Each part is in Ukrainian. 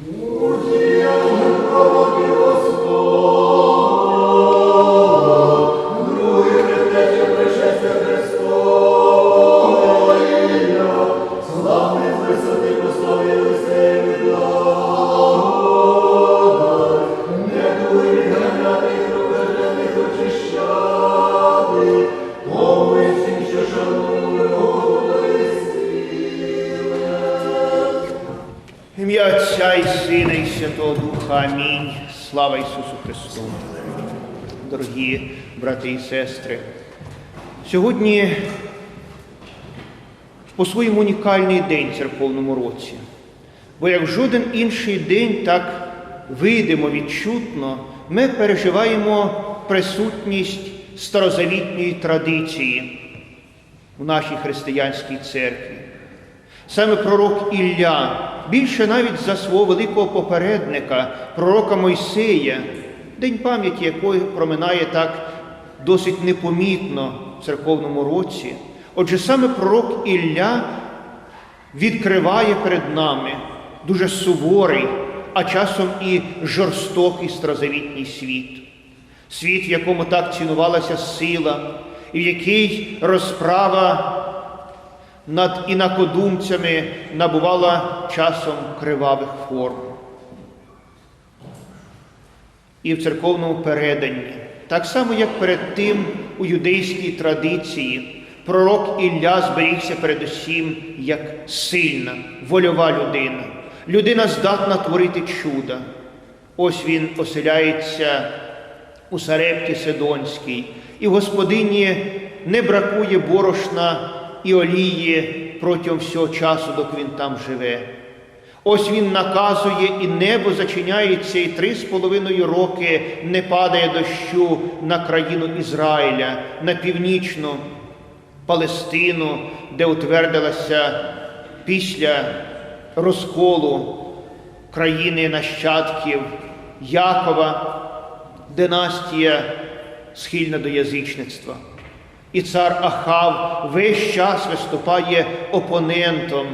Ui. Отця і Сина, і Святого Духа. Амінь. Слава Ісусу Христу. Дорогі брати і сестри, сьогодні по-своєму унікальний день в церковному році. Бо як жоден інший день, так видимо, відчутно, ми переживаємо присутність старозавітньої традиції в нашій християнській церкві. Саме пророк Ілля, більше навіть за свого великого попередника, пророка Мойсея, день пам'яті якої проминає так досить непомітно в церковному році. Отже, саме пророк Ілля відкриває перед нами дуже суворий, а часом і жорстокий старозавітній світ. Світ, в якому так цінувалася сила, і в який розправа над інакодумцями набувала часом кривавих форм. І в церковному переданні, так само, як перед тим у юдейській традиції, пророк Ілля зберігся передусім як сильна, вольова людина, людина здатна творити чуда. Ось він оселяється у Сарепті Сидонській, і в господині не бракує борошна і олії протягом всього часу, доки він там живе. Ось він наказує, і небо зачиняється, і три з половиною роки не падає дощу на країну Ізраїля, на північну Палестину, де утвердилася після розколу країни нащадків Якова, династія схильна до язичництва. І цар Ахав весь час виступає опонентом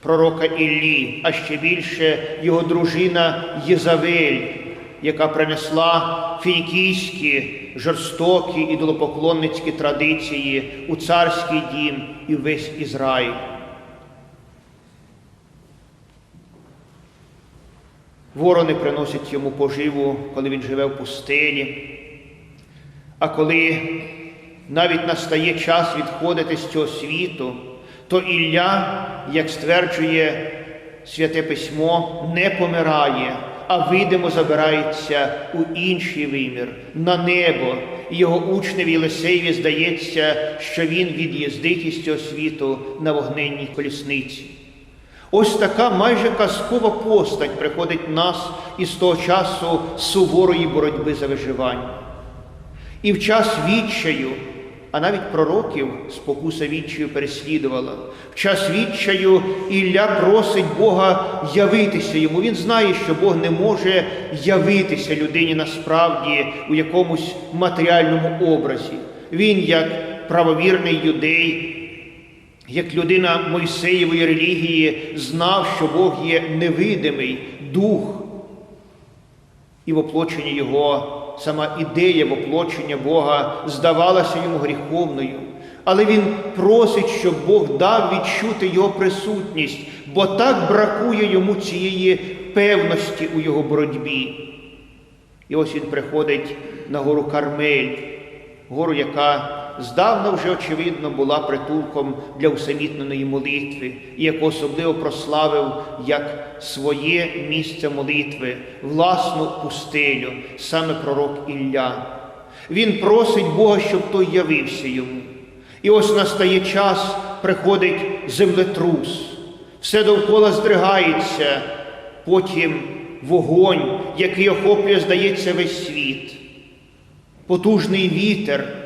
пророка Іллі, а ще більше його дружина Єзавель, яка принесла фінікійські, жорстокі ідолопоклонницькі традиції у царський дім і весь Ізраїль. Ворони приносять йому поживу, коли він живе в пустелі. А коли навіть настає час відходити з цього світу, то Ілля, як стверджує Святе Письмо, не помирає, а видимо забирається у інший вимір, на небо. Його учневі Єлисеєві здається, що він від'їздить із цього світу на вогненній колісниці. Ось така майже казкова постать приходить в нас із того часу суворої боротьби за виживання. І в час відчаю, а навіть пророків спокуса відчаю переслідувала. В час відчаю Ілля просить Бога явитися йому. Він знає, що Бог не може явитися людині насправді у якомусь матеріальному образі. Він, як правовірний юдей, як людина Мойсеєвої релігії, знав, що Бог є невидимий дух, і воплочення Його, сама ідея воплочення Бога здавалася йому гріховною. Але він просить, щоб Бог дав відчути Його присутність, бо так бракує йому цієї певності у його боротьбі. І ось він приходить на гору Кармель, гору, яка здавна вже, очевидно, була притулком для усамітненої молитви, і яку особливо прославив як своє місце молитви, власну пустелю, саме пророк Ілля. Він просить Бога, щоб той явився йому. І ось настає час, приходить землетрус, все довкола здригається, потім вогонь, який охоплює, здається, весь світ, потужний вітер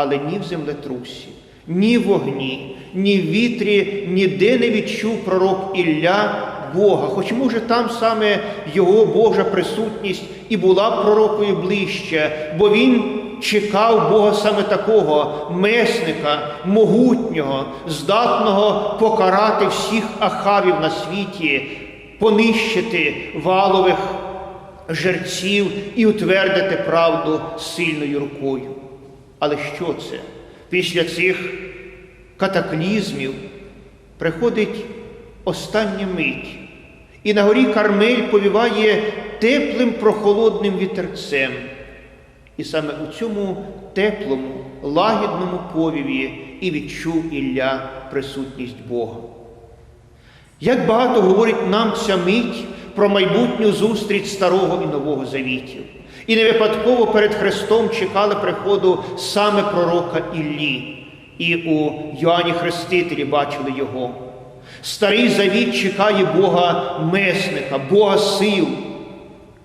але ні в землетрусі, ні в вогні, ні в вітрі ніде не відчув пророк Ілля Бога, хоч, може, там саме його Божа присутність і була пророкою ближче, бо він чекав Бога саме такого месника, могутнього, здатного покарати всіх ахавів на світі, понищити валових жерців і утвердити правду сильною рукою. Але що це? Після цих катаклізмів приходить остання мить, і на горі Кармель повіває теплим прохолодним вітерцем. І саме у цьому теплому, лагідному повіві і відчув Ілля присутність Бога. Як багато говорить нам ця мить про майбутню зустріч Старого і Нового Завітів. І не випадково перед Христом чекали приходу саме пророка Іллі, і у Йоанні Хрестителі бачили його. Старий завіт чекає Бога месника, Бога сил.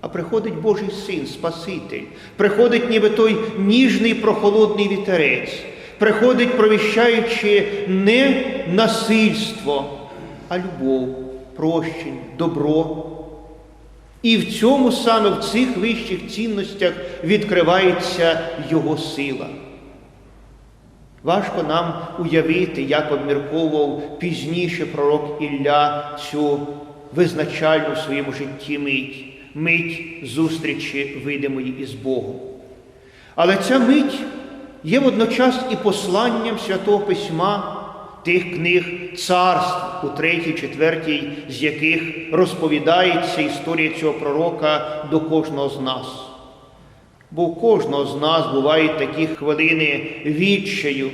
А приходить Божий син, Спаситель, приходить ніби той ніжний прохолодний вітерець, приходить, провіщаючи не насильство, а любов, прощення, добро. І в цьому саме в цих вищих цінностях відкривається Його сила. Важко нам уявити, як обмірковував пізніше пророк Ілля цю визначальну в своєму житті мить, мить зустрічі видимої із Богом. Але ця мить є водночас і посланням Святого Письма тих книг царств, у третій, четвертій, з яких розповідається історія цього пророка до кожного з нас. Бо у кожного з нас бувають такі хвилини відчаю,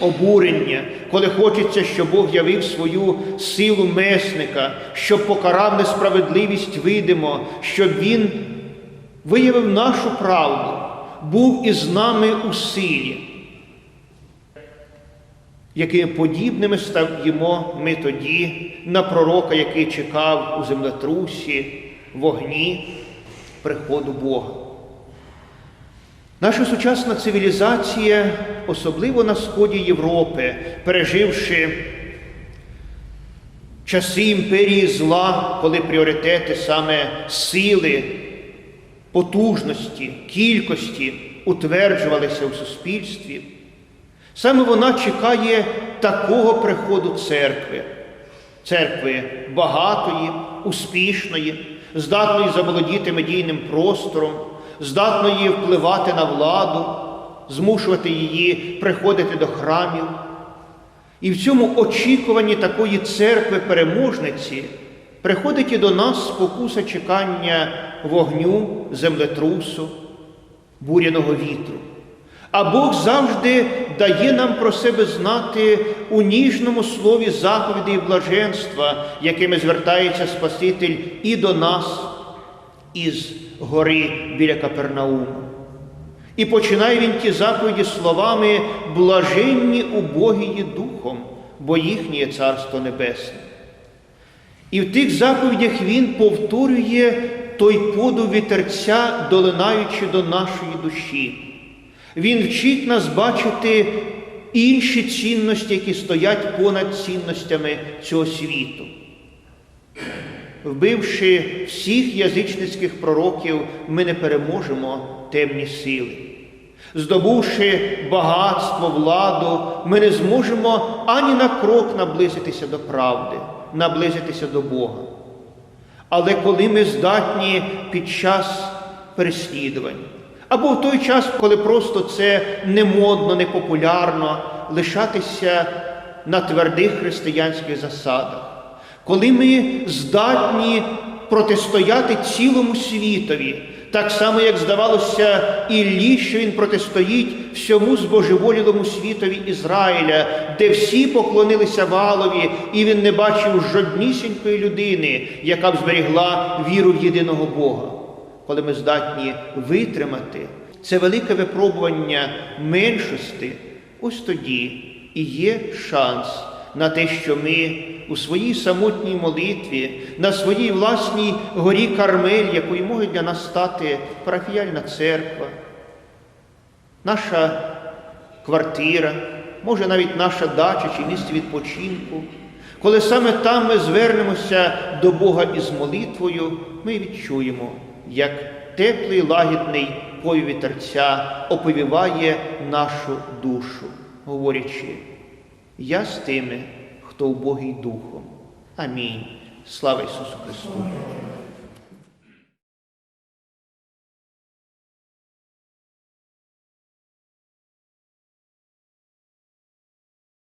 обурення, коли хочеться, щоб Бог явив свою силу месника, щоб покарав несправедливість видимо, щоб Він виявив нашу правду, був із нами у силі. Якими подібними стаємо ми тоді на пророка, який чекав у землетрусі, вогні приходу Бога. Наша сучасна цивілізація, особливо на сході Європи, переживши часи імперії зла, коли пріоритети саме сили, потужності, кількості утверджувалися в суспільстві, саме вона чекає такого приходу церкви, церкви багатої, успішної, здатної заволодіти медійним простором здатної впливати на владу, змушувати її приходити до храмів. І в цьому очікуванні такої церкви переможниці приходить і до нас спокуса чекання вогню, землетрусу, буряного вітру. А Бог завжди дає нам про себе знати у ніжному слові заповіді і блаженства, якими звертається Спаситель і до нас із гори біля Капернауму. І починає він ті заповіді словами блаженні убогії духом, бо їхнє Царство Небесне. І в тих заповідях він повторює той подув вітерця, долинаючи до нашої душі. Він вчить нас бачити інші цінності, які стоять понад цінностями цього світу вбивши всіх язичницьких пророків, ми не переможемо темні сили. Здобувши багатство, владу, ми не зможемо ані на крок наблизитися до правди, наблизитися до Бога. Але коли ми здатні під час переслідувань, або в той час, коли просто це не модно, не популярно, лишатися на твердих християнських засадах, коли ми здатні протистояти цілому світові, так само, як здавалося, Іллі, що він протистоїть всьому збожеволілому світові Ізраїля, де всі поклонилися валові, і він не бачив жоднісінької людини, яка б зберігла віру в єдиного Бога. Коли ми здатні витримати це велике випробування меншості, ось тоді і є шанс на те, що ми у своїй самотній молитві, на своїй власній горі Кармель, якою може для нас стати парафіяльна церква, наша квартира, може навіть наша дача чи місце відпочинку. Коли саме там ми звернемося до Бога із молитвою, ми відчуємо, як теплий лагідний вітерця оповіває нашу душу, говорячи, я з тими хто убогий духом. Амінь. Слава Ісусу Христу!